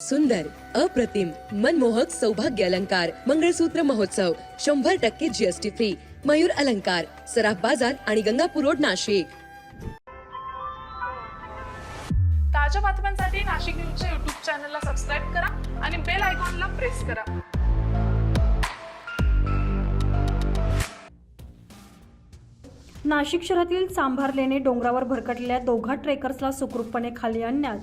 सुंदर अप्रतिम मनमोहक सौभाग्य अलंकार मंगळसूत्र महोत्सव शंभर टक्के जीएसटी फ्री मयूर अलंकार सराफ बाजार आणि गंगापूर रोड नाशिक. ताज्या बातम्यांसाठी नाशिक न्यूजच्या युट्यूब चॅनलला सबस्क्राईब करा आणि बेल आयकॉनला प्रेस करा. नाशिक शहरातील चांभार लेणे डोंगरावर भरकटलेल्या दोघा ट्रेकर्सला सुखरूपपणे खाली आणण्यात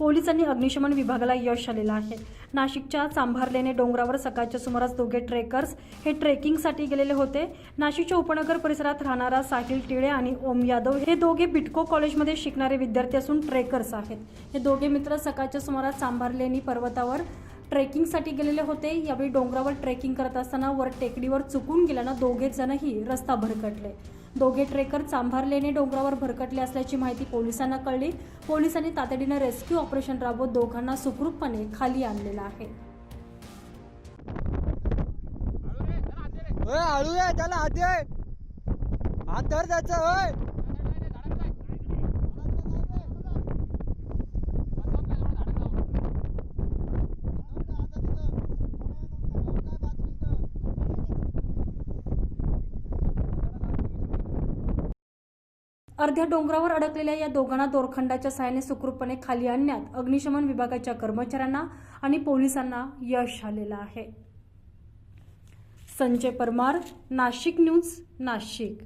पोलिसांनी अग्निशमन विभागाला यश आलेलं आहे. नाशिकच्या चांभारलेने डोंगरावर सकाळच्या सुमारास दोघे ट्रेकर्स हे ट्रेकिंगसाठी गेलेले होते. नाशिकच्या उपनगर परिसरात राहणारा साहिल टिळे आणि ओम यादव हे दोघे बिटको कॉलेजमध्ये शिकणारे विद्यार्थी असून ट्रेकर्स आहेत. हे दोघे मित्र सकाळच्या सुमारास चांभारलेणी पर्वतावर ट्रेकिंगसाठी गेलेले होते. यावेळी डोंगरावर ट्रेकिंग करत असताना वर टेकडीवर चुकून गेल्यानं दोघे जणही रस्ता भरकटले. दोघे ट्रेकर चांभारलेने डोंगरावर भरकटले असल्याची माहिती पोलिसांना कळली. पोलिसांनी तातडीनं रेस्क्यू ऑपरेशन राबवत दोघांना सुखरूपपणे खाली आणलेलं आहे. आहे त्याला हात धर त्याचा अर्ध्या डोंगरावर अडकलेल्या या दोघांना दोरखंडाच्या सहाय्याने सुखरूपपणे खाली आणण्यात अग्निशमन विभागाच्या कर्मचाऱ्यांना आणि पोलिसांना यश आलेलं आहे. संजय परमार नाशिक न्यूज नाशिक.